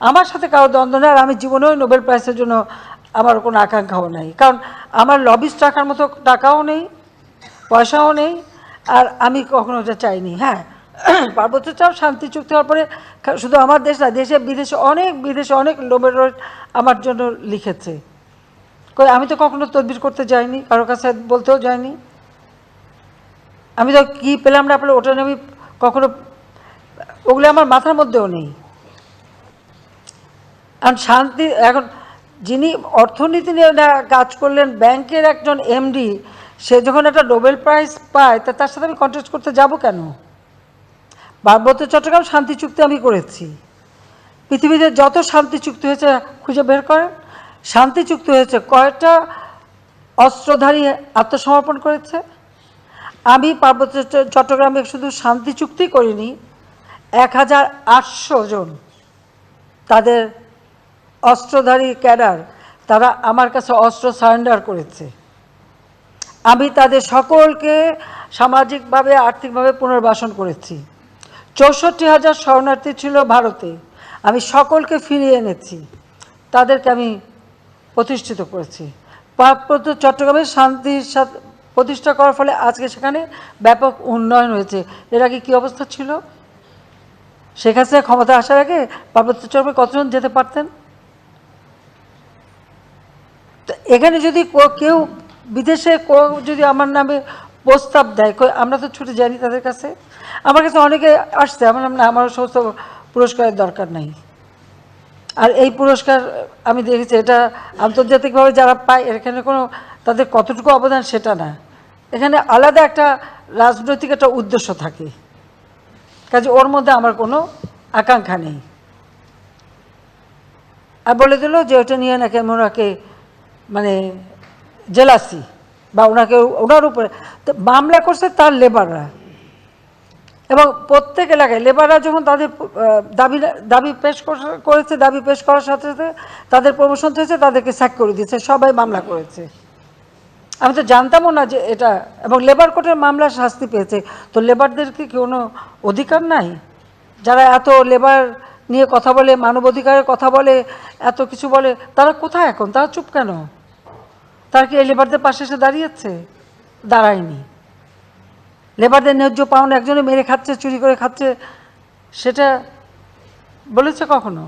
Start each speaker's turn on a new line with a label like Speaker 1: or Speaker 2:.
Speaker 1: আমার সাথে কারও দ্বন্দ্ব নেই আর আমি জীবনেও নোবেল প্রাইজের জন্য আমার কোনো আকাঙ্ক্ষাও নেই। কারণ আমার লবিস্ট টাকার মতো টাকাও নেই, পয়সাও নেই আর আমি কখনো ওটা চাইনি। হ্যাঁ পার্বত্য চাপ শান্তি চুক্তি হওয়ার পরে শুধু আমার দেশ না, দেশে বিদেশে অনেক বিদেশে অনেক নোবেল আমার জন্য লিখেছে। আমি তো কখনো তদবির করতে যাইনি কারোর কাছে বলতেও যাইনি। আমি তো কী পেলাম না পেলে ওটা আমি কখনো ওগুলো আমার মাথার মধ্যেও নেই। এখন শান্তি, এখন যিনি অর্থনীতি নিয়ে কাজ করলেন, ব্যাংকের একজন এমডি সে যখন একটা নোবেল প্রাইজ পায়, তা তার সাথে আমি কন্টেস্ট করতে যাব কেন? পার্বত্য চট্টগ্রাম শান্তি চুক্তি আমি করেছি। পৃথিবীতে যত শান্তি চুক্তি হয়েছে, খুঁজে বের করেন। শান্তি চুক্তি হয়েছে কয়েকটা অস্ত্রধারী আত্মসমর্পণ করেছে? আমি পার্বত্য চট্টগ্রামে শুধু শান্তি চুক্তি করিনি, এক হাজার আটশো জন তাদের অস্ত্রধারী ক্যাডার, তারা আমার কাছে অস্ত্র সারেন্ডার করেছে। আমি তাদের সকলকে সামাজিকভাবে, আর্থিকভাবে পুনর্বাসন করেছি। চৌষট্টি হাজার শরণার্থী ছিল ভারতে। আমি সকলকে ফিরিয়ে এনেছি। তাদেরকে আমি প্রতিষ্ঠিত করেছি। পার্বত্য চট্টগ্রামে শান্তির সাথে প্রতিষ্ঠা করার ফলে আজকে সেখানে ব্যাপক উন্নয়ন হয়েছে। এর আগে কী অবস্থা ছিল? শেখ হাসিনা ক্ষমতা আসার আগে পার্বত্য চট্টগ্রামে কতজন যেতে পারতেন তো এখানে যদি কেউ বিদেশে যদি আমার নামে প্রস্তাব দেয় আমরা তো ছুটে যাইনি তাদের কাছে? আমার কাছে অনেকে আসছে, আমার নাম না আমার সমস্ত পুরস্কারের দরকার নাই। আর এই পুরস্কার আমি দেখেছি, এটা আন্তর্জাতিকভাবে যারা পায় এখানে কোনো তাদের কতটুকু অবদান সেটা না। এখানে আলাদা একটা রাজনৈতিক একটা উদ্দেশ্য থাকে। কাজে ওর মধ্যে আমার কোনো আকাঙ্ক্ষা নেই। আর বলে দিল যে ওটা নিয়ে নাকি আমি ওনাকে মানে জেলাসি বা ওনাকে, ওনার উপরে মামলা করছে তার লেবাররা এবং প্রত্যেক এলাকায় লেবাররা যখন তাদের দাবি দাবি পেশ করেছে, দাবি পেশ করার সাথে সাথে তাদের প্রমোশন হয়েছে, তাদেরকে স্যাক করে দিয়েছে, সবাই মামলা করেছে। আমি তো জানতামও না যে এটা, এবং লেবার কোর্টের মামলা শাস্তি পেয়েছে। তো লেবারদের কি কোনো অধিকার নাই? যারা এত লেবার নিয়ে কথা বলে, মানবাধিকারের কথা বলে, এত কিছু বলে, তারা কোথায় এখন? তারা চুপ কেন? তারা কি এই লেবারদের পাশে এসে দাঁড়িয়েছে? দাঁড়ায়নি। লেবারদের ন্যায্য পাওনা একজনে মেরে খাচ্ছে, চুরি করে খাচ্ছে, সেটা বলেছে কখনো?